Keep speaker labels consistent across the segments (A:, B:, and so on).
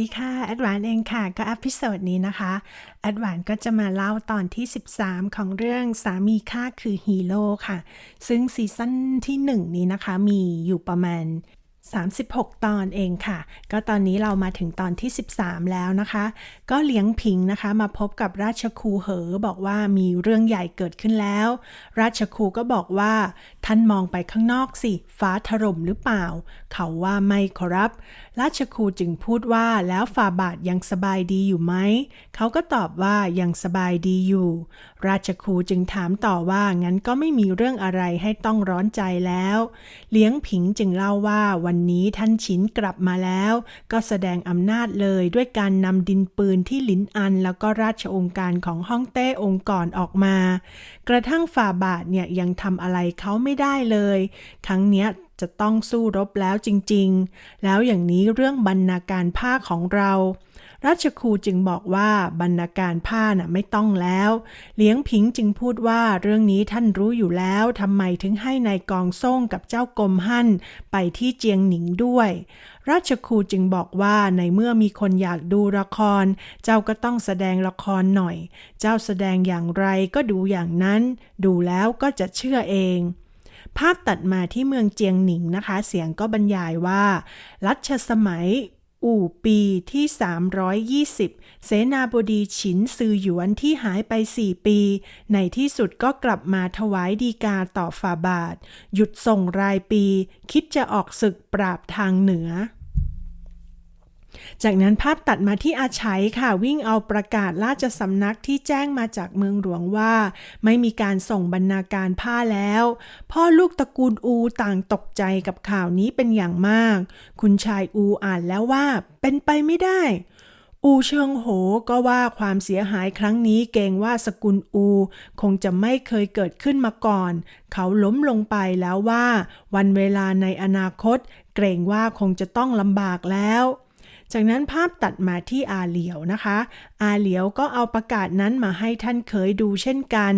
A: ดีค่ะแอดวานเองค่ะ ก็อัพิโซดนี้นะคะแอดวานก็จะมาเล่าตอนที่ 13 ของเรื่องสามีข้าคือฮีโร่ค่ะ ซึ่งซีซั่นที่ 1 นี้นะคะ มีอยู่ประมาณ 36 ตอนเองค่ะ ก็ตอนนี้เรามาถึงตอนที่ 13 แล้วนะคะ ก็เลี้ยงผิงนะคะ มาพบกับราชครูเหอบอกว่ามีเรื่องใหญ่เกิดขึ้นแล้ว ราชครูก็บอกว่าท่านมองไปข้างนอกสิ ฟ้าถล่มหรือเปล่า เขาว่าไม่ขอรับราชครูจึงพูดว่าแล้วฝ่าบาทยังสบายดีอยู่ไหม เขาก็ตอบว่ายังสบายดีอยู่ ราชครูจึงถามต่อว่างั้นก็ไม่มีเรื่องอะไรให้ต้องร้อนใจแล้ว เลี้ยงผิงจึงเล่าว่าวันนี้ท่านฉินกลับมาแล้ว ก็แสดงอำนาจเลยด้วยการนำดินปืนที่ลินอัน แล้วก็ราชองค์การของฮ่องเต้องค์ก่อนออกมา กระทั่งฝ่าบาทเนี่ยยังทำอะไรเขาไม่ได้เลยครั้งเนี้ย จะต้องสู้รบแล้วจริงๆ แล้วอย่างนี้เรื่องบรรณาการผ้าของเรา ราชครูจึงบอกว่าบรรณาการผ้าน่ะไม่ต้องแล้ว เลี้ยงผิงจึงพูดว่าเรื่องนี้ท่านรู้อยู่แล้วทำไมถึงให้ในายกองส่งกับเจ้ากรมหั่นไปที่เจียงหนิงด้วย ราชครูจึงบอกว่าในเมื่อมีคนอยากดูละคร เจ้าก็ต้องแสดงละครหน่อย เจ้าแสดงอย่างไรก็ดูอย่างนั้น ดูแล้วก็จะเชื่อเอง ภาพตัดมาที่เมืองเจียงหนิงนะคะ เสียงก็บรรยายว่า รัชสมัยอู่ปีที่ 320 เสนาบดีฉินซือหยวนที่หายไป 4 ปี ในที่สุดก็กลับมาถวายดีกาต่อฝ่าบาท หยุดส่งรายปี คิดจะออกศึกปราบทางเหนือ จากนั้นภาพตัดมาที่อาชัยค่ะวิ่งเอาประกาศราชสำนักที่แจ้งมาจากเมืองหลวงว่า ไม่มีการส่งบรรณาการผ้าแล้ว พ่อลูกตระกูลอูต่างตกใจกับข่าวนี้เป็นอย่างมาก คุณชายอูอ่านแล้วว่า เป็นไปไม่ได้ อูเชิงโหก็ว่าความเสียหายครั้งนี้เกรงว่าสกุลอู คงจะไม่เคยเกิดขึ้นมาก่อน เขาล้มลงไปแล้วว่า วันเวลาในอนาคต เกรงว่าคงจะต้องลำบากแล้ว จากนั้นภาพตัดมาที่อาเหลียวนะคะ อาเหลียวก็เอาประกาศนั้นมาให้ท่านเคยดูเช่นกัน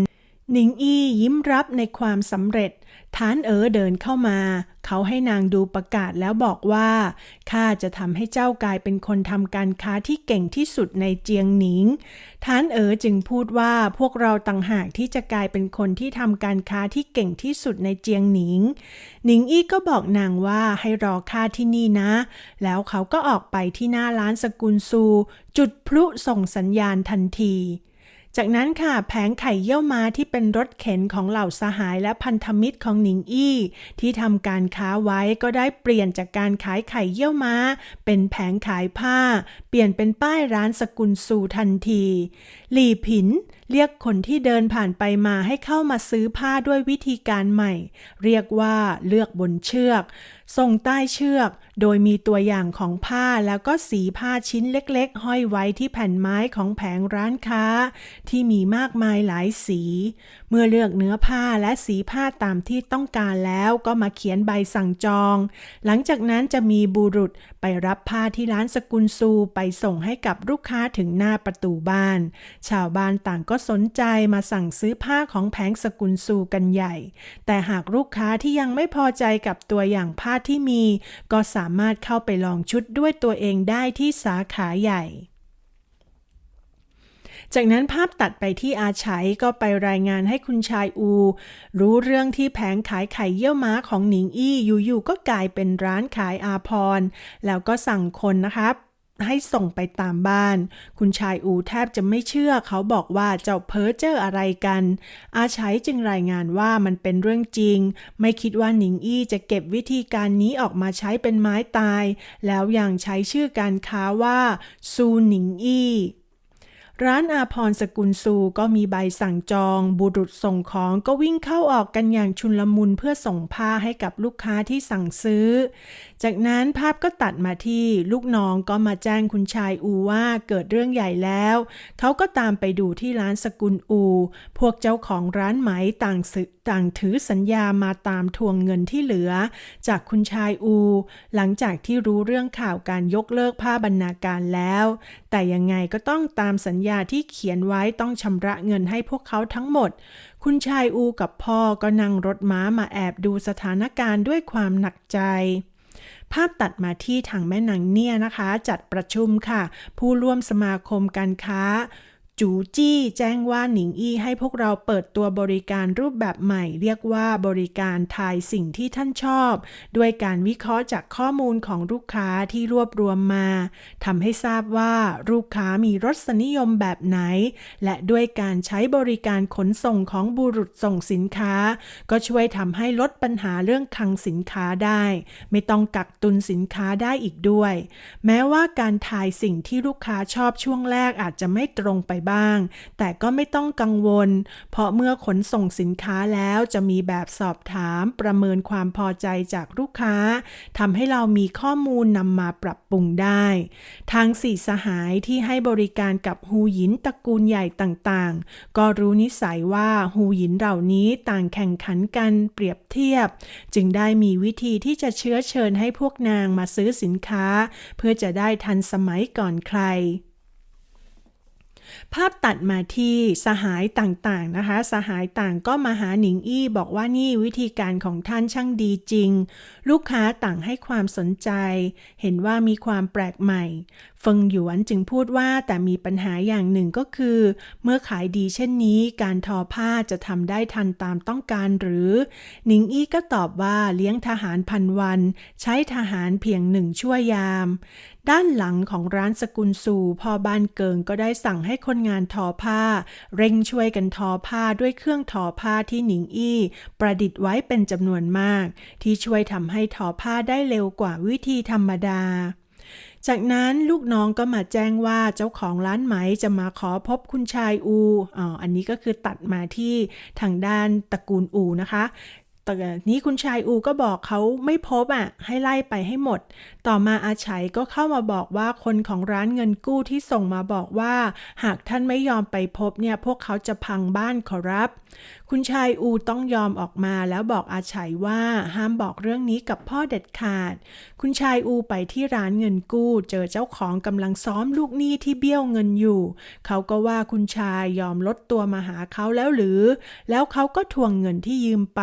A: หนิงอี้ยิ้มรับในความสำเร็จทานเอ๋อเดินเข้ามา เขาให้นางดูประกาศแล้วบอกว่า ข้าจะทำให้เจ้ากลายเป็นคนทำการค้าที่เก่งที่สุดในเจียงหนิงทานเอ๋อจึงพูดว่าพวกเราต่างหากที่จะกลายเป็นคนที่ทำการค้าที่เก่งที่สุดในเจียงหนิง หนิงอี้ก็บอกนางว่าให้รอข้าที่นี่นะ แล้วเขาก็ออกไปที่หน้าร้านสกุลซู จุดพลุส่งสัญญาณทันที จากนั้นค่ะแผงไข่เยี่ยวม้าที่เป็นรถเข็นของเหล่าสหายและพันธมิตรของหนิงอี้ ที่ทำการค้าไว้ก็ได้เปลี่ยนจากการขายไข่เยี่ยวม้า เป็นแผงขายผ้า เปลี่ยนเป็นป้ายร้านสกุลซูทันที หลี่ผินเรียกคนที่เดินผ่านไปมาให้เข้ามาซื้อผ้าด้วยวิธีการใหม่ เรียกว่าเลือกบนเชือก ส่งใต้เชือก โดยมีตัวอย่างของผ้าแล้วก็สีผ้าชิ้นเล็กๆ ห้อยไว้ที่แผ่นไม้ของแผงร้านค้า ที่มีมากมายหลายสี เมื่อเลือกเนื้อผ้าและสีผ้าตามที่ต้องการแล้วก็มาเขียนใบสั่งจอง หลังจากนั้นจะมีบุรุษไปรับผ้าที่ร้านสกุลซูไปส่งให้กับลูกค้าถึงหน้าประตูบ้าน ชาวบ้านต่างก็สนใจมาสั่งซื้อผ้าของแผงสกุลซูกันใหญ่ แต่หากลูกค้าที่ยังไม่พอใจกับตัวอย่างผ้าที่มี ก็สามารถเข้าไปลองชุดด้วยตัวเองได้ที่สาขาใหญ่ จากนั้นภาพตัดไปที่อาชัยก็ไปรายงานให้คุณชายอู รู้เรื่องที่แผงขายไข่เยี่ยวม้าของหนิงอี้อยู่ๆก็กลายเป็นร้านขายอาพร แล้วก็สั่งคนนะคะให้ส่งไปตามบ้าน คุณชายอูแทบจะไม่เชื่อ เขาบอกว่าเจ้าเพ้อเจ้ออะไรกัน อาชัยจึงรายงานว่ามันเป็นเรื่องจริง ไม่คิดว่าหนิงอี้จะเก็บวิธีการนี้ออกมาใช้เป็นไม้ตาย แล้วยังใช้ชื่อการค้าว่าซูหนิงอี้ ร้านอาพรสกุลซูก็มีใบสั่งจอง บุรุษส่งของก็วิ่งเข้าออกกันอย่างชุนลมุนเพื่อส่งผ้าให้กับลูกค้าที่สั่งซื้อ จากนั้นภาพก็ตัดมาที่ลูกน้องก็มาแจ้งคุณชายอูว่าเกิดเรื่องใหญ่แล้ว เขาก็ตามไปดูที่ร้านสกุลอู พวกเจ้าของร้านไหมต่างสึต่างถือสัญญามาตามทวงเงินที่เหลือ จากคุณชายอู หลังจากที่รู้เรื่องข่าวการยกเลิกผ้าบรรณาการแล้ว แต่ยังไงก็ต้องตามสัญญาที่เขียนไว้ต้องชำระเงินให้พวกเขาทั้งหมด คุณชายอูกับพ่อก็นั่งรถม้ามาแอบดูสถานการณ์ด้วยความหนักใจภาพตัดมาที่ทางแม่นางเนี่ยนะคะ จัดประชุมค่ะ ผู้ร่วมสมาคมการค้า จูจี้แจ้งว่าหนิงอี้ให้พวกเราเปิดตัวบริการรูปแบบใหม่ เรียกว่าบริการทายสิ่งที่ท่านชอบ ด้วยการวิเคราะห์จากข้อมูลของลูกค้าที่รวบรวมมาทำให้ทราบว่าลูกค้ามีรสนิยมแบบไหน และด้วยการใช้บริการขนส่งของบุรุษส่งสินค้า ก็ช่วยทำให้ลดปัญหาเรื่องคลังสินค้าได้ ไม่ต้องกักตุนสินค้าได้อีกด้วย แม้ว่าการทายสิ่งที่ลูกค้าชอบช่วงแรกอาจจะไม่ตรงไปบ้าง แต่ก็ไม่ต้องกังวล เพราะเมื่อขนส่งสินค้าแล้วจะมีแบบสอบถามประเมินความพอใจจากลูกค้าทำให้เรามีข้อมูลนำมาปรับปรุงได้ ทางสี่สหายที่ให้บริการกับฮูหยินตระกูลใหญ่ต่างๆ ก็รู้นิสัยว่าฮูหยินเหล่านี้ต่างแข่งขันกันเปรียบเทียบ จึงได้มีวิธีที่จะเชื้อเชิญให้พวกนางมาซื้อสินค้า เพื่อจะได้ทันสมัยก่อนใคร ภาพตัดมาที่สหายต่างๆนะคะ สหายต่างก็มาหาหนิงอี้บอกว่านี่วิธีการของท่านช่างดีจริง ลูกค้าต่างให้ความสนใจ เห็นว่ามีความแปลกใหม่ เฟิงหยวนจึงพูดว่าแต่มีปัญหาอย่างหนึ่งก็คือ เมื่อขายดีเช่นนี้การทอผ้าจะทำได้ทันตามต้องการหรือ หนิงอี้ก็ตอบว่าเลี้ยงทหารพันวัน ใช้ทหารเพียงหนึ่งชั่วยาม ด้านหลังของร้านสกุลสูพอบ้านเกิงก็ได้สั่งให้คนงานทอผ้า เร่งช่วยกันทอผ้าด้วยเครื่องทอผ้าที่หนิงอี้ ประดิษฐ์ไว้เป็นจำนวนมาก ที่ช่วยทำให้ทอผ้าได้เร็วกว่าวิธีธรรมดา จากนั้นลูกน้องก็มาแจ้งว่าเจ้าของร้านไหมจะมาขอพบคุณชายอูอ๋ออันนี้ก็คือตัดมาที่ทางด้านตระกูลอูนะคะ แต่นี้คุณชายอูก็บอกเขาไม่พบอะ ให้ไล่ไปให้หมด ต่อมาอาชัยก็เข้ามาบอกว่าคนของร้านเงินกู้ที่ส่งมาบอกว่า หากท่านไม่ยอมไปพบเนี่ย พวกเขาจะพังบ้านขอรับ คุณชายอูต้องยอมออกมาแล้วบอกอาชัยว่าห้ามบอกเรื่องนี้กับพ่อเด็ดขาด คุณชายอูไปที่ร้านเงินกู้ เจอเจ้าของกำลังซ้อมลูกหนี้ที่เบี้ยวเงินอยู่ เขาก็ว่าคุณชายยอมลดตัวมาหาเขาแล้วหรือ แล้วเขาก็ทวงเงินที่ยืมไป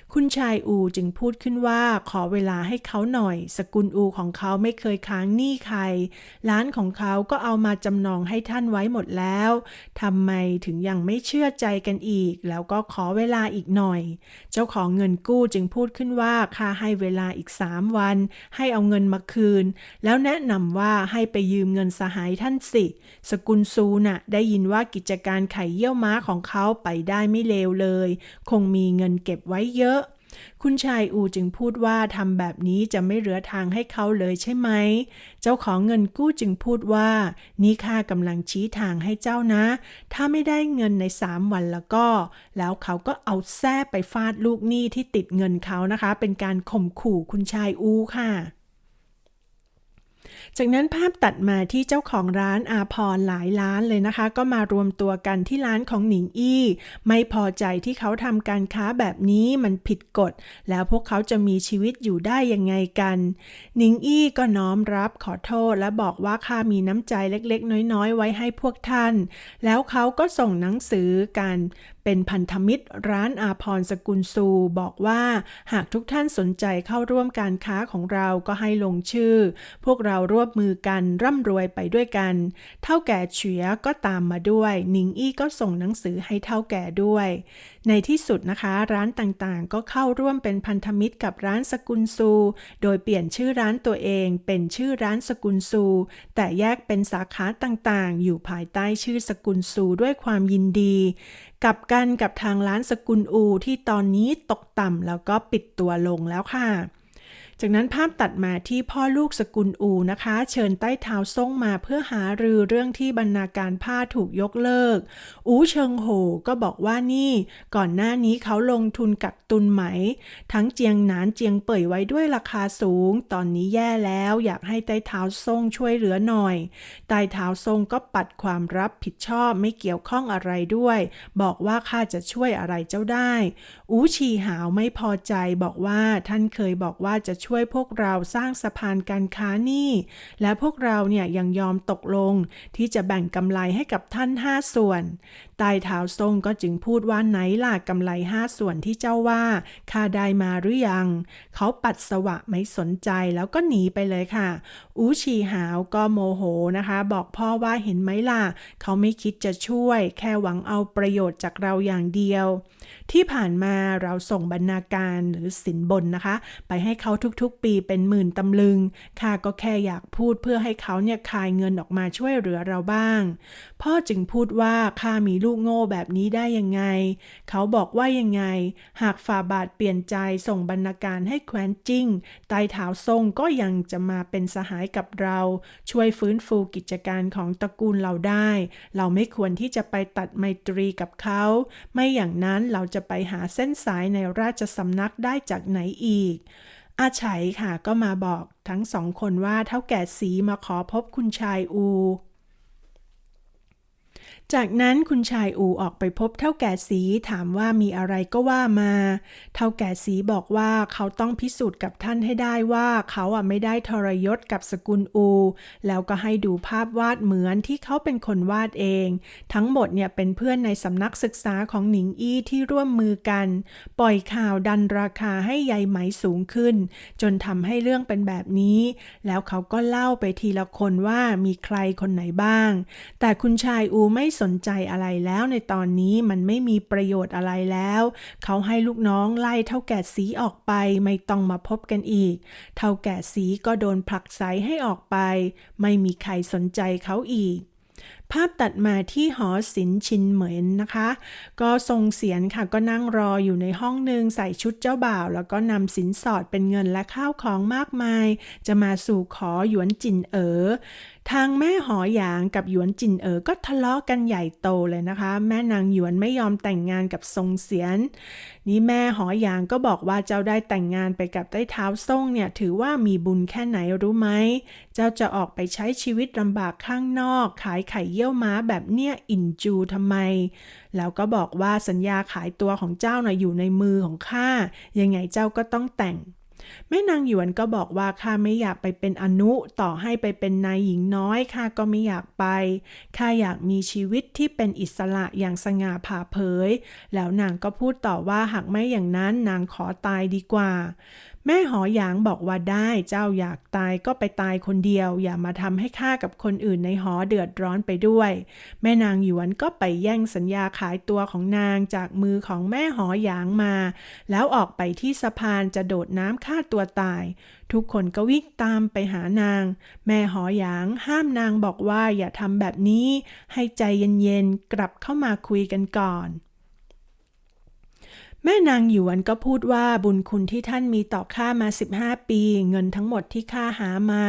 A: คุณชายอูจึงพูดขึ้นว่าขอเวลาให้เขาหน่อย สกุลอูของเขาไม่เคยค้างหนี้ใคร ร้านของเขาก็เอามาจำนองให้ท่านไว้หมดแล้วทำไมถึงยังไม่เชื่อใจกันอีก แล้วก็ขอเวลาอีกหน่อย เจ้าของเงินกู้จึงพูดขึ้นว่าค่าให้เวลาอีกสามวัน ให้เอาเงินมาคืน แล้วแนะนำว่าให้ไปยืมเงินสหายท่านสิ สกุลซูน่ะได้ยินว่ากิจการไข่เยี่ยวม้าของเขาไปได้ไม่เลวเลย คงมีเงินเก็บไว้เยอะ คุณชายอูจึงพูดว่าทำแบบนี้จะไม่เหลือทางให้เขาเลยใช่ไหม เจ้าของเงินกู้จึงพูดว่า นี่ข้ากำลังชี้ทางให้เจ้านะ ถ้าไม่ได้เงินในสามวันแล้วก็ แล้วเขาก็เอาแส้ไปฟาดลูกหนี้ที่ติดเงินเขานะคะ เป็นการข่มขู่คุณชายอูค่ะ จากนั้นภาพตัดมาที่เจ้าของร้านอาพรหลายร้านเลยนะคะ ก็มารวมตัวกันที่ร้านของหนิงอี้ ไม่พอใจที่เขาทำการค้าแบบนี้มันผิดกฎ แล้วพวกเขาจะมีชีวิตอยู่ได้ยังไงกัน หนิงอี้ก็น้อมรับขอโทษและบอกว่าข้ามีน้ำใจเล็กๆ น้อยๆ ไว้ให้พวกท่าน แล้วเขาก็ส่งหนังสือกันเป็นพันธมิตรร้านอาพรสกุลซูบอกว่า หากทุกท่านสนใจเข้าร่วมการค้าของเราก็ให้ลงชื่อ พวกเราร่วมมือกันร่ำรวยไปด้วยกัน เท่าแก่เฉียก็ตามมาด้วยหนิงอี้ก็ส่งหนังสือให้เท่าแก่ด้วย ในที่สุดนะคะร้านต่างๆ ก็เข้าร่วมเป็นพันธมิตรกับร้านสกุลซู โดยเปลี่ยนชื่อร้านตัวเองเป็นชื่อร้านสกุลซู แต่แยกเป็นสาขาต่างๆ อยู่ภายใต้ชื่อสกุลซูด้วยความยินดี กับกันกับทางร้านสกุลอูที่ตอนนี้ตกต่ำแล้วก็ปิดตัวลงแล้วค่ะ จากนั้นภาพตัดมาที่พ่อลูกสกุลอูนะคะ เชิญใต้เท้าส่งมาเพื่อหารือเรื่องที่บรรณาการผ้าถูกยกเลิก อูเชิงโหก็บอกว่านี่ ก่อนหน้านี้เขาลงทุนกักตุนไหม ทั้งเจียงหนานเจียงเป่ยไว้ด้วยราคาสูง ตอนนี้แย่แล้วอยากให้ใต้เท้าส่งช่วยเหลือหน่อย ใต้เท้าทรงก็ปัดความรับผิดชอบไม่เกี่ยวข้องอะไรด้วย บอกว่าข้าจะช่วยอะไรเจ้าได้ อูชีหาวไม่พอใจบอกว่าท่านเคยบอกว่าจะช่วยช่วยพวกเราสร้างสะพานการค้านี่ และพวกเราเนี่ยยังยอมตกลงที่จะแบ่งกำไรให้กับท่านห้าส่วน ใต้เท้าทรงก็จึงพูดว่าไหนล่ะกำไรห้าส่วนที่เจ้าว่าข้าได้มาหรือยัง เขาปัดสวะไม่สนใจแล้วก็หนีไปเลยค่ะ อูชีหาวก็โมโหนะคะ บอกพ่อว่าเห็นไหมล่ะ เขาไม่คิดจะช่วย แค่หวังเอาประโยชน์จากเราอย่างเดียว ที่ผ่านมาเราส่งบรรณาการหรือสินบนนะคะ ไปให้เขาทุกๆปีเป็นหมื่นตำลึงข้าก็แค่อยากพูดเพื่อให้เขาเนี่ยคายเงินออกมาช่วยเหลือเราบ้าง พ่อจึงพูดว่าข้ามีลูกโง่แบบนี้ได้ยังไง เขาบอกว่ายังไง หากฝ่าบาทเปลี่ยนใจส่งบรรณาการให้แคว้นจิ้งใต้เท้าทรงก็ยังจะมาเป็นสหายกับเรา ช่วยฟื้นฟูกิจการของตระกูลเราได้ เราไม่ควรที่จะไปตัดไมตรีกับเขา ไม่อย่างนั้นเราจะไปหาเส้นสายในราชสำนักได้จากไหนอีกอาชัยค่ะก็มาบอกทั้งสองคนว่าเท่าแก่สีมาขอพบคุณชายอู จากนั้นคุณชายอูออกไปพบเท่าแก่สีถามว่ามีอะไรก็ว่ามา เท่าแก่สีบอกว่าเขาต้องพิสูจน์กับท่านให้ได้ว่าเขาอะไม่ได้ทรยศกับสกุลอู แล้วก็ให้ดูภาพวาดเหมือนที่เขาเป็นคนวาดเอง ทั้งหมดเนี่ยเป็นเพื่อนในสำนักศึกษาของหนิงอี้ที่ร่วมมือกัน ปล่อยข่าวดันราคาให้ใยไหมสูงขึ้น จนทำให้เรื่องเป็นแบบนี้ แล้วเขาก็เล่าไปทีละคนว่ามีใครคนไหนบ้าง แต่คุณชายอูไม่สสนใจอะไรแล้วในตอนนี้มันไม่มีประโยชน์อะไรแล้ว เขาให้ลูกน้องไล่เท่าแก่สีออกไปไม่ต้องมาพบกันอีก เท่าแก่สีก็โดนผลักไสให้ออกไป ไม่มีใครสนใจเขาอีกภาพตัดมาที่หอศิลป์ชินเหมินนะคะ ก็ทรงเสียนค่ะก็นั่งรออยู่ในห้องหนึ่งใส่ชุดเจ้าบ่าว แล้วก็นำสินสอดเป็นเงินและข้าวของมากมาย จะมาสู่ขอหยวนจินเอ๋อทางแม่หอหยางกับหยวนจินเอ๋อก็ทะเลาะกันใหญ่โตเลยนะคะ แม่นางหยวนไม่ยอมแต่งงานกับทรงเสียน นี่แม่หอหยางก็บอกว่าเจ้าได้แต่งงานไปกับใต้เท้าส่งเนี่ยถือว่ามีบุญแค่ไหนรู้ไหม เจ้าจะออกไปใช้ชีวิตลำบากข้างนอก ขายไข่เยี่ยวม้าแบบเนี้ยอินจูทำไม แล้วก็บอกว่าสัญญาขายตัวของเจ้าน่ะอยู่ในมือของข้ายังไงเจ้าก็ต้องแต่ง แม่นางหยวนก็บอกว่าข้าไม่อยากไปเป็นอนุต่อให้ไปเป็นนายหญิงน้อยข้าก็ไม่อยากไปข้าอยากมีชีวิตที่เป็นอิสระอย่างสง่าผ่าเผย แล้วนางก็พูดต่อว่าหากไม่อย่างนั้นนางขอตายดีกว่า แม่หอหยางบอกว่าได้เจ้าอยากตายก็ไปตายคนเดียว อย่ามาทำให้ข้ากับคนอื่นในหอเดือดร้อนไปด้วย แม่นางหยวนก็ไปแย่งสัญญาขายตัวของนางจากมือของแม่หอหยางมา แล้วออกไปที่สะพานจะโดดน้ำฆ่าตัวตาย ทุกคนก็วิ่งตามไปหานาง แม่หอหยางห้ามนางบอกว่าอย่าทำแบบนี้ ให้ใจเย็นๆกลับเข้ามาคุยกันก่อน แม่นางหยวนก็พูดว่าบุญคุณที่ท่านมีต่อข้ามา 15 ปี เงินทั้งหมดที่ข้าหามา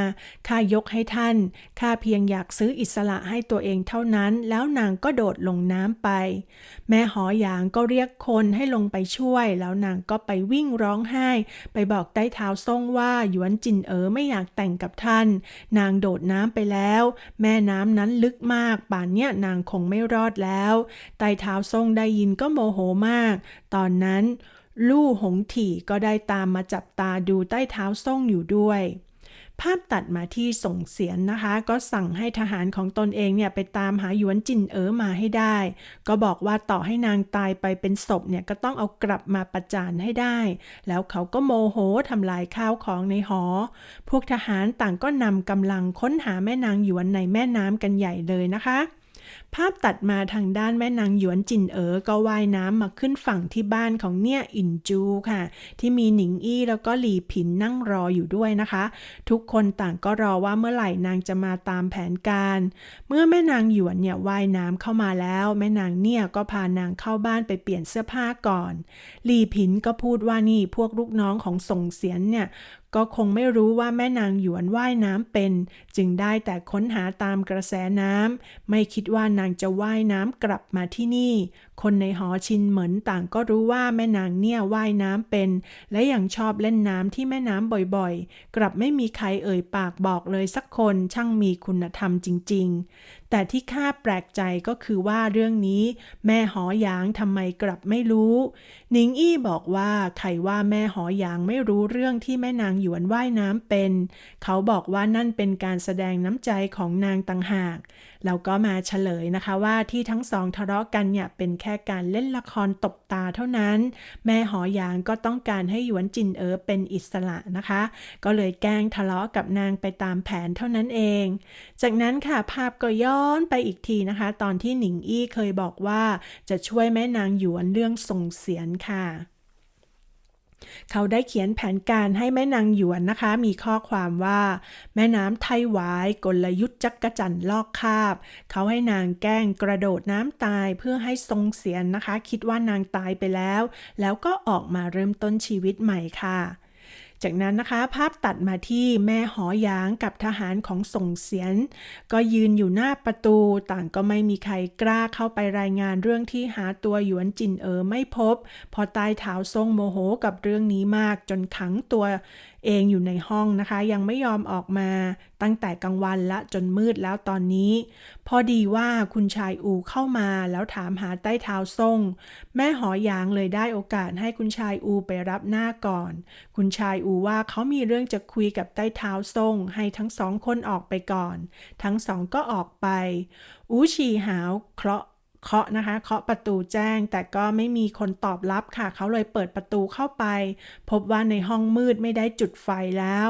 A: ข้ายกให้ท่านข้าเพียงอยากซื้ออิสระให้ตัวเองเท่านั้น แล้วนางก็โดดลงน้ำไป แม่หอหยางก็เรียกคนให้ลงไปช่วย แล้วนางก็ไปวิ่งร้องไห้ ไปบอกใต้เท้าส่งว่าหยวนจินเอ๋อไม่อยากแต่งกับท่าน นางโดดน้ำไปแล้ว แม่น้ำนั้นลึกมากป่านเนี้ยนางคงไม่รอดแล้ว ใต้เท้าส่งได้ยินก็โมโหมาก ตอนนั้น ลู่หงถี่ก็ได้ตามมาจับตาดูใต้เท้าส่งอยู่ด้วย ภาพตัดมาที่ส่งเสียนนะคะ ก็สั่งให้ทหารของตนเองเนี่ยไปตามหาหยวนจินเอ๋อมาให้ได้ ก็บอกว่าต่อให้นางตายไปเป็นศพเนี่ยก็ต้องเอากลับมาประจานให้ได้ แล้วเขาก็โมโหทำลายข้าวของในหอ พวกทหารต่างก็นำกำลังค้นหาแม่นางหยวนในแม่น้ำกันใหญ่เลยนะคะ ภาพตัดมาทางด้านแม่นางหยวนจินเอ๋อก็ว่ายน้ำมาขึ้นฝั่งที่บ้านของเนี่ยอินจูค่ะ ที่มีหนิงอี้แล้วก็หลีผินนั่งรออยู่ด้วยนะคะ ทุกคนต่างก็รอว่าเมื่อไหร่นางจะมาตามแผนการ เมื่อแม่นางหยวนเนี่ยว่ายน้ำเข้ามาแล้ว แม่นางเนี่ยก็พานางเข้าบ้านไปเปลี่ยนเสื้อผ้าก่อน หลีผินก็พูดว่านี่พวกลูกน้องของส่งเสียนเนี่ยก็คงไม่รู้ว่าแม่นางหยวนว่ายน้ำเป็น จึงได้แต่ค้นหาตามกระแสน้ำไม่คิดว่านางจะว่ายน้ำกลับมาที่นี่ คนในหอชินเหมินต่างก็รู้ว่าแม่นางเนี่ยว่ายน้ำเป็น และยังชอบเล่นน้ำที่แม่น้ำบ่อยๆ กลับไม่มีใครเอ่ยปากบอกเลยสักคนช่างมีคุณธรรมจริง ๆ แต่ที่ข้าแปลกใจก็คือว่าเรื่องนี้ แม่หอหยางทำไมกลับไม่รู้หนิงอี้บอกว่าใครว่าแม่หอหยางไม่รู้เรื่องที่แม่นางหยวนว่ายน้ำเป็น เขาบอกว่านั่นเป็นการแสดงน้ำใจของนางต่างหากแล้วก็มาเฉลยนะคะว่าที่ทั้งสองทะเลาะกันเนี่ยเป็นแค่การเล่นละครตบตาเท่านั้น แม่หอหยางก็ต้องการให้หยวนจินเอ๋อเป็นอิสระนะคะ ก็เลยแกล้งทะเลาะกับนางไปตามแผนเท่านั้นเอง จากนั้นค่ะภาพก็ย้อนไปอีกทีนะคะ ตอนที่หนิงอี้เคยบอกว่าจะช่วยแม่นางหยวนเรื่องส่งเสียนค่ะ เขาได้เขียนแผนการให้แม่นางหยวนนะคะ มีข้อความว่า แม่น้ำไทหวายกลยุทธ์จักกะจันลอกคาบ เขาให้นางแกล้งกระโดดน้ำตายเพื่อให้ทรงเสียนนะคะ คิดว่านางตายไปแล้ว แล้วก็ออกมาเริ่มต้นชีวิตใหม่ค่ะ จากนั้นนะคะภาพตัดมาที่แม่หอยางกับทหารของส่งเสียน ก็ยืนอยู่หน้าประตูต่างก็ไม่มีใครกล้าเข้าไปรายงานเรื่องที่หาตัวหยวนจินเอ๋อไม่พบ พอใต้เทาทรงโมโหกับเรื่องนี้มากจนขังตัวเองอยู่ในห้องนะคะ ยังไม่ยอมออกมาตั้งแต่กลางวันละจนมืดแล้วตอนนี้ พอดีว่าคุณชายอูเข้ามาแล้วถามหาใต้เท้าทรงแม่หอยางเลยได้โอกาสให้คุณชายอูไปรับหน้าก่อน คุณชายอูว่าเขามีเรื่องจะคุยกับใต้เท้าทรงให้ทั้งสองคนออกไปก่อน ทั้งสองก็ออกไป อูชีหาวเคราะห์ เคาะนะคะเคาะประตูแจ้ง แต่ก็ไม่มีคนตอบรับค่ะ เขาเลยเปิดประตูเข้าไป พบว่าในห้องมืดไม่ได้จุดไฟแล้ว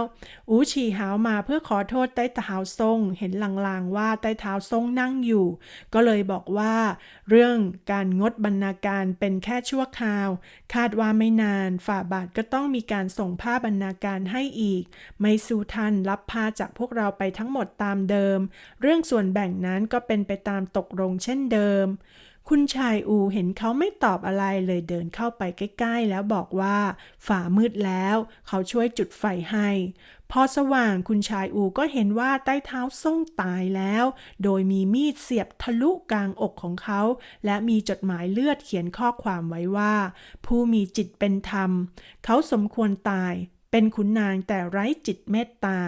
A: อูฉีหาวมาเพื่อขอโทษใต้เท้าทรง เห็นลางๆว่าใต้เท้าทรงนั่งอยู่ ก็เลยบอกว่า เรื่องการงดบรรณาการเป็นแค่ชั่วคราว คาดว่าไม่นาน ฝ่าบาทก็ต้องมีการส่งผ้าบรรณาการให้อีก ไม่สู้ทันรับผ้าจากพวกเราไปทั้งหมดตามเดิม เรื่องส่วนแบ่งนั้นก็เป็นไปตามตกลงเช่นเดิมคุณชายอูเห็นเขาไม่ตอบอะไรเลยเดินเข้าไปใกล้ ๆ แล้วบอกว่าฝ่ามืดแล้ว เขาช่วยจุดไฟให้ พอสว่างคุณชายอูก็เห็นว่าใต้เท้าส่งตายแล้ว โดยมีมีดเสียบทะลุกลางอกของเขา และมีจดหมายเลือดเขียนข้อความไว้ว่า ผู้มีจิตเป็นธรรม เขาสมควรตาย เป็นขุนนางแต่ไร้จิตเมตตา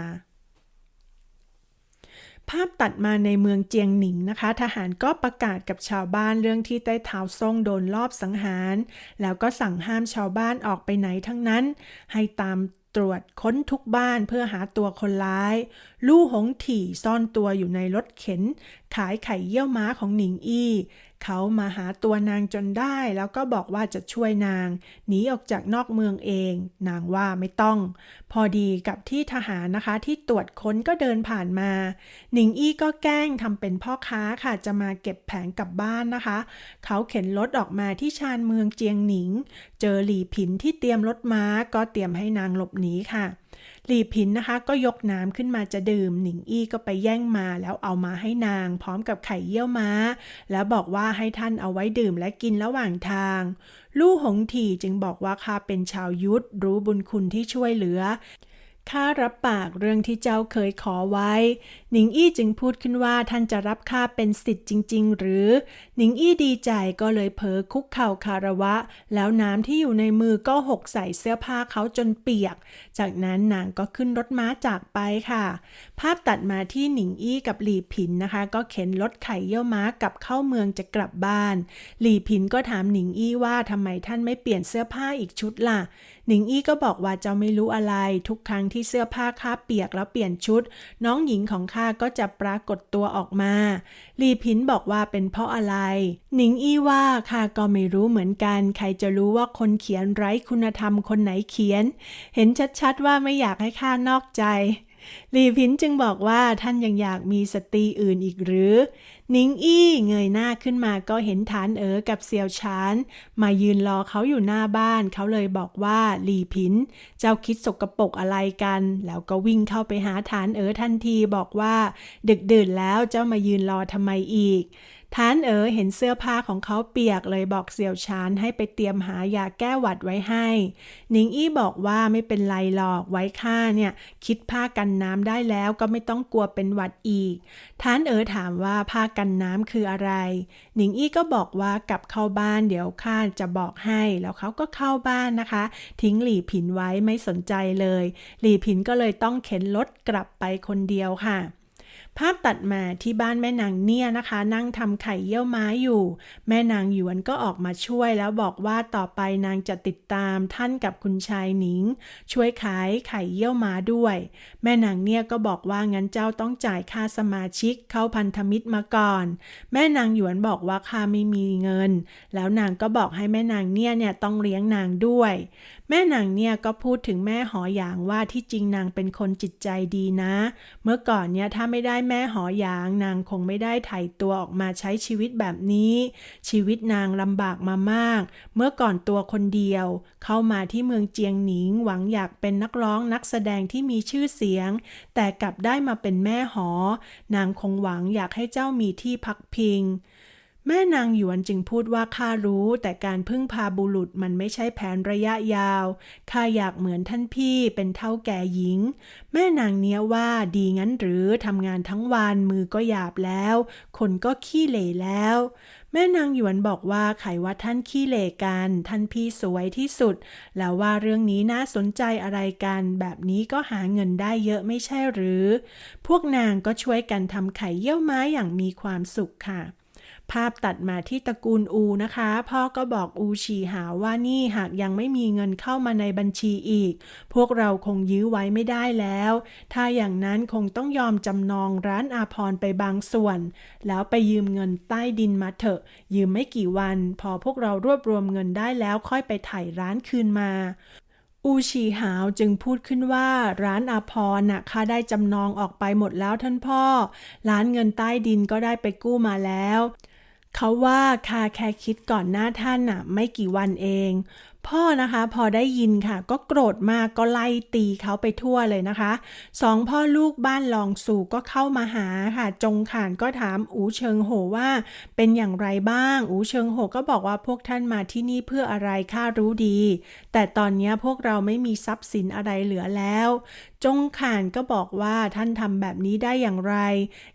A: ภาพตัดมาในเมืองเจียงหนิงนะคะ ทหารก็ประกาศกับชาวบ้านเรื่องที่ใต้เท้าซ่งโดนลอบสังหาร แล้วก็สั่งห้ามชาวบ้านออกไปไหนทั้งนั้น ให้ตามตรวจค้นทุกบ้านเพื่อหาตัวคนร้าย ลู่หงถี่ซ่อนตัวอยู่ในรถเข็น ขายไข่เยี่ยวม้าของหนิงอี้ เขามาหาตัวนางจนได้ แล้วก็บอกว่าจะช่วยนาง หนีออกจากนอกเมืองเอง นางว่าไม่ต้อง พอดีกับที่ทหารนะคะที่ตรวจค้นก็เดินผ่านมา หนิงอี้ก็แกล้งทำเป็นพ่อค้าค่ะจะมาเก็บแผงกลับบ้านนะคะ เขาเข็นรถออกมาที่ชานเมืองเจียงหนิง เจอหลี่ผินที่เตรียมรถม้าก็เตรียมให้นางหลบหนีค่ะ หลีผินนะคะก็ยกน้ำขึ้นมาจะดื่ม หนิงอี้ก็ไปแย่งมาแล้วเอามาให้นางพร้อมกับไข่เยี่ยวม้า แล้วบอกว่าให้ท่านเอาไว้ดื่มและกินระหว่างทาง ลู่หงถี่จึงบอกว่าข้าเป็นชาวยุทธรู้บุญคุณที่ช่วยเหลือ ข้ารับปากเรื่องที่เจ้าเคยขอไว้ หนิงอี้จึงพูดขึ้นว่าท่านจะรับข้าเป็นสิทธิ์จริง ๆ หรือ หนิงอี้ดีใจก็เลยเผลอคุกเข่าคารวะ แล้วน้ำที่อยู่ในมือก็หกใส่เสื้อผ้าเขาจนเปียก จากนั้นนางก็ขึ้นรถม้าจากไปค่ะ ภาพตัดมาที่หนิงอี้กับหลี่ผินนะคะ ก็เข็นรถไข่เยี่ยวม้ากลับเข้าเมืองจะกลับบ้าน หลี่ผินก็ถามหนิงอี้ว่าทำไมท่านไม่เปลี่ยนเสื้อผ้าอีกชุดล่ะ หนิงอี้ก็บอกว่าเจ้าไม่รู้อะไรทุกครั้งที่เสื้อผ้าข้าเปียกแล้วเปลี่ยนชุด น้องหญิงของข้าก็จะปรากฏตัวออกมา ลีผินบอกว่าเป็นเพราะอะไร หนิงอี้ว่าข้าก็ไม่รู้เหมือนกัน ใครจะรู้ว่าคนเขียนไร้คุณธรรมคนไหนเขียน เห็นชัดๆว่าไม่อยากให้ข้านอกใจลีผินจึงบอกว่าท่านยังอยากมีสตรีอื่นอีกหรือ นิงอี้เงยหน้าขึ้นมาก็เห็นฐานเอ๋อกับเซียวชานมายืนรอเขาอยู่หน้าบ้าน เขาเลยบอกว่าหลีผิน เจ้าคิดสกรปรกอะไรกัน แล้วก็วิ่งเข้าไปหาฐานเอ๋อทันทีบอกว่า ดึกดื่นแล้วเจ้ามายืนรอทำไมอีก ท่านเอ๋อเห็นเสื้อผ้าของเขาเปียกเลยบอกเสี่ยวชานให้ไปเตรียมหายาแก้หวัดไว้ให้หนิงอี้บอกว่าไม่เป็นไรหรอกไว้ค่าเนี่ย คิดผ้ากันน้ำได้แล้วก็ไม่ต้องกลัวเป็นหวัดอีกท่านเอ๋อถามว่าผ้ากันน้ำคืออะไรหนิงอี้ก็บอกว่ากลับเข้าบ้านเดี๋ยวข้าจะบอกให้ แล้วเขาก็เข้าบ้านนะคะ ทิ้งหลี่ผินไว้ไม่สนใจเลย หลี่ผินก็เลยต้องเข็นรถกลับไปคนเดียวค่ะ ภาพตัดมาที่บ้านแม่นางเนี่ยนะคะ นั่งทำไข่เยี่ยวม้าอยู่ แม่นางหยวนก็ออกมาช่วยแล้วบอกว่าต่อไปนางจะติดตามท่านกับคุณชายหนิง ช่วยขายไข่เยี่ยวม้าด้วย แม่นางเนี่ยก็บอกว่างั้นเจ้าต้องจ่ายค่าสมาชิกเข้าพันธมิตรมาก่อน แม่นางหยวนบอกว่าข้าไม่มีเงิน แล้วนางก็บอกให้แม่นางเนี่ยเนี่ยต้องเลี้ยงนางด้วยแม่นางเนี่ยก็พูดถึงแม่หอหยางว่าที่จริงนางเป็นคนจิตใจดีนะ เมื่อก่อนเนี่ยถ้าไม่ได้แม่หอหยาง นางคงไม่ได้ไถ่ตัวออกมาใช้ชีวิตแบบนี้ ชีวิตนางลำบากมามาก เมื่อก่อนตัวคนเดียว เข้ามาที่เมืองเจียงหนิงหวังอยากเป็นนักร้องนักแสดงที่มีชื่อเสียง แต่กลับได้มาเป็นแม่หอ นางคงหวังอยากให้เจ้ามีที่พักพิง แม่นางหยวนจึงพูดว่าข้ารู้ แต่การพึ่งพาบุรุษมันไม่ใช่แผนระยะยาวข้าอยากเหมือนท่านพี่เป็นเท่าแก่หญิง แม่นางเนี้ยว่าดีงั้นหรือทำงานทั้งวันมือก็หยาบแล้ว คนก็ขี้เหร่แล้ว แม่นางหยวนบอกว่าไขว่าท่านขี้เหร่กัน ท่านพี่สวยที่สุด แล้วว่าเรื่องนี้น่าสนใจอะไรกัน แบบนี้ก็หาเงินได้เยอะไม่ใช่หรือ พวกนางก็ช่วยกันทำไข่เยี่ยวม้าอย่างมีความสุขค่ะ ภาพตัดมาที่ตระกูลอูนะคะ พ่อก็บอกอูชีหาว่านี่หากยังไม่มีเงินเข้ามาในบัญชีอีก พวกเราคงยื้อไว้ไม่ได้แล้ว ถ้าอย่างนั้นคงต้องยอมจำนองร้านอาพรไปบางส่วน แล้วไปยืมเงินใต้ดินมาเถอะ ยืมไม่กี่วัน พอพวกเรารวบรวมเงินได้แล้วค่อยไปไถ่ร้านคืนมาอูชีหาวจึงพูดขึ้นว่าร้านอาพรน่ะข้าได้จำนองออกไปหมดแล้วท่านพ่อ ร้านเงินใต้ดินก็ได้ไปกู้มาแล้ว เขาว่าคาแคคิดก่อนหน้าท่านน่ะ ไม่กี่วันเอง พ่อนะคะพอได้ยินค่ะ ก็โกรธมากก็ไล่ตีเขาไปทั่วเลยนะคะสองพ่อลูกบ้านลองสู่ก็เข้ามาหาค่ะ จงข่านก็ถามอูเชิงโหว่า เป็นอย่างไรบ้าง อูเชิงโหก็บอกว่าพวกท่านมาที่นี่เพื่ออะไรข้ารู้ดี แต่ตอนนี้พวกเราไม่มีทรัพย์สินอะไรเหลือแล้ว จงข่านก็บอกว่าท่านทำแบบนี้ได้อย่างไร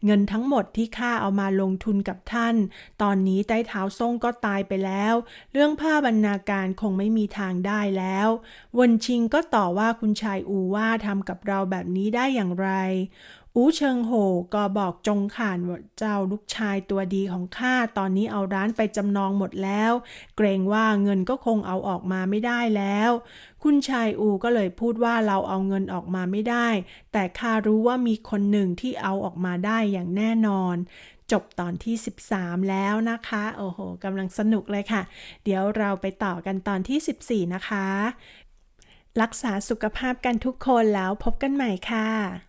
A: เงินทั้งหมดที่ข้าเอามาลงทุนกับท่าน ตอนนี้ใต้เท้าซ่งก็ตายไปแล้ว เรื่องผ้าบรรณาการคงไม่มีทางได้แล้ว วนชิงก็ต่อว่าคุณชายอูว่าทำกับเราแบบนี้ได้อย่างไร อูเชิงโหก็บอกจงข่านเจ้าลูกชายตัวดีของข้าตอนนี้เอาร้านไปจำนองหมดแล้ว เกรงว่าเงินก็คงเอาออกมาไม่ได้แล้ว คุณชายอูก็เลยพูดว่าเราเอาเงินออกมาไม่ได้ แต่ข้ารู้ว่ามีคนหนึ่งที่เอาออกมาได้อย่างแน่นอน จบตอนที่ 13 แล้วนะคะ โอ้โหกำลังสนุกเลยค่ะ เดี๋ยวเราไปต่อกันตอนที่ 14 นะคะ รักษาสุขภาพกันทุกคนแล้วพบกันใหม่ค่ะ